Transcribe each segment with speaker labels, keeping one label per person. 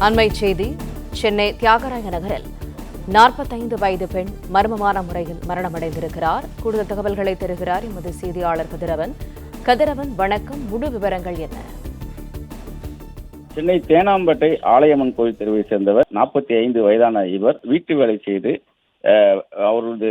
Speaker 1: அண்மை செய்தி சென்னை தியாகராய நகரில் நாற்பத்தைந்து வயது பெண் மர்மமான முறையில் மரணமடைந்திருக்கிறார். கூடுதல் தகவல்களை தருகிறார் எமது செய்தியாளர் கதிரவன். கதிரவன் வணக்கம். முழு விவரங்கள் என்ன?
Speaker 2: சென்னை தேனாம்பேட்டை ஆலயம்மன் கோயில் தெருவை சேர்ந்தவர் நாற்பத்தி ஐந்து வயதான இவர் வீட்டு வேலை செய்து அஹ், அவரது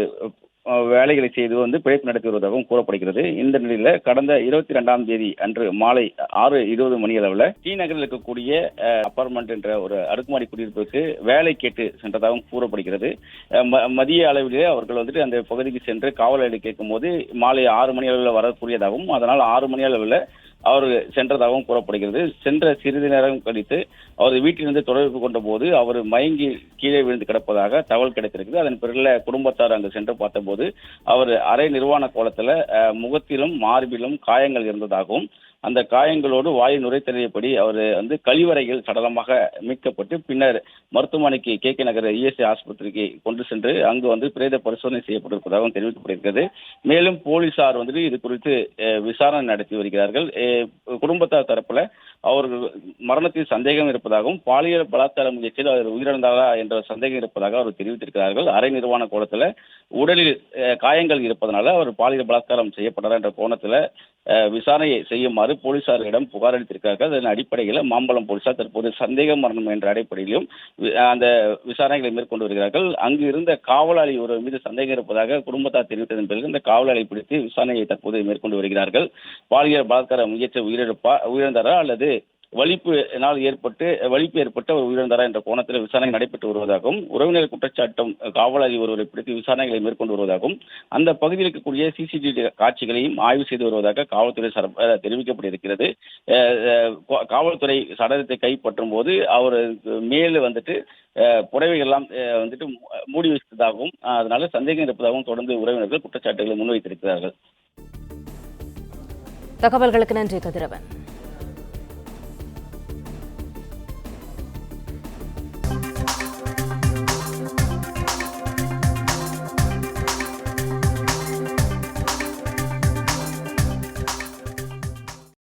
Speaker 2: வேலைகளை செய்து வந்து பிழைப்பு நடத்தி வருவதாகவும் கூறப்படுகிறது. இந்த நிலையில கடந்த இருபத்தி ரெண்டாம் தேதி அன்று மாலை ஆறு இருபது மணி அளவில் டி நகரில் இருக்கக்கூடிய அப்பார்ட்மெண்ட் என்ற ஒரு அடுக்குமாடி குடியிருப்புக்கு வேலை கேட்டு சென்றதாகவும் கூறப்படுகிறது. ம- மதிய அளவிலே அவர்கள் வந்துட்டு அந்த பகுதிக்கு சென்று காவல் கேட்கும் கேட்கும்போது மாலை ஆறு மணி அளவில் வரக்கூடியதாகவும் அதனால் ஆறு மணி அளவில் அவர் சென்றதாகவும் கூறப்படுகிறது. சென்ற சிறிது நேரம் கழித்து அவர் வீட்டிலிருந்து தொடர்பு கொண்ட போது அவர் மயங்கி கீழே விழுந்து கிடப்பதாக தகவல் கிடைத்திருக்கிறது. அதன் பிறகு குடும்பத்தார் அங்கு சென்று பார்த்தபோது அவர் அரை நிர்வாண கோலத்தில் முகத்திலும் மார்பிலும் காயங்கள் இருந்ததாகவும் அந்த காயங்களோடு வாய் நுரைத்தறியபடி அவர் வந்து கழிவறையில் சடலமாக மீட்கப்பட்டு பின்னர் மருத்துவமனைக்கு கே கே நகர் இஎஸ்ஐ ஆஸ்பத்திரிக்கு கொண்டு சென்று அங்கு வந்து பிரேத பரிசோதனை செய்யப்பட்டிருப்பதாகவும் தெரிவிக்கப்பட்டிருக்கிறது மேலும் போலீசார் வந்துட்டு இது குறித்து விசாரணை நடத்தி வருகிறார்கள். குடும்பத்தார் தரப்புல அவர்கள் மரணத்தில் சந்தேகம் இருப்பதாகவும் பாலியல் பலாத்கார முயற்சியில் அவர் உயிரிழந்தாரா என்ற சந்தேகம் இருப்பதாக அவர் தெரிவித்திருக்கிறார்கள். அரை நிர்வாண கோலத்தில் உடலில் காயங்கள் இருப்பதனால அவர் பாலியல் பலாத்காரம் செய்யப்பட்டாரா என்ற கோணத்தில் அஹ், செய்யுமாறு செய்யுமாறு போலீசாரிடம் புகார் அளித்திருக்கிறார்கள். அதன் அடிப்படையில் மாம்பலம் போலீசார் தற்போது சந்தேக மரணம் என்ற அடிப்படையிலும் அந்த விசாரணைகளை மேற்கொண்டு வருகிறார்கள். அங்கு இருந்த காவலாளி ஒரு மீது சந்தேகம் இருப்பதாக குடும்பத்தார் தெரிவித்ததன் பிறகு இந்த காவலாளி பிடித்து விசாரணையை தற்போது மேற்கொண்டு வருகிறார்கள். பாலியல் பலாத்கார முயற்சி உயிரிழப்பா உயிரிழந்தாரா அல்லது வலிப்பினால் ஏற்பட்டு வலிப்பு ஏற்பட்டு அவர் உயிரிழந்தாரா என்ற கோணத்தில் விசாரணை நடைபெற்று வருவதாகவும் உறவினர் குற்றச்சாட்டம் காவலாளி ஒருவரை பிடித்து விசாரணைகளை மேற்கொண்டு வருவதாகவும் அந்த பகுதியில் இருக்கக்கூடிய சிசிடிவி காட்சிகளையும் ஆய்வு செய்து வருவதாக காவல்துறை சர- தெரிவிக்கப்பட்டிருக்கிறது. காவல்துறை சடலத்தை கைப்பற்றும் போது அவர் மேலே வந்துட்டு அஹ் புடவைகள்லாம் வந்துட்டு மூடி வைத்ததாகவும் அதனால சந்தேகம் இருப்பதாகவும் தொடர்ந்து உறவினர்கள் குற்றச்சாட்டுகளை முன்வைத்திருக்கிறார்கள்.
Speaker 1: தகவல்களுக்கு நன்றி கதிரவன்.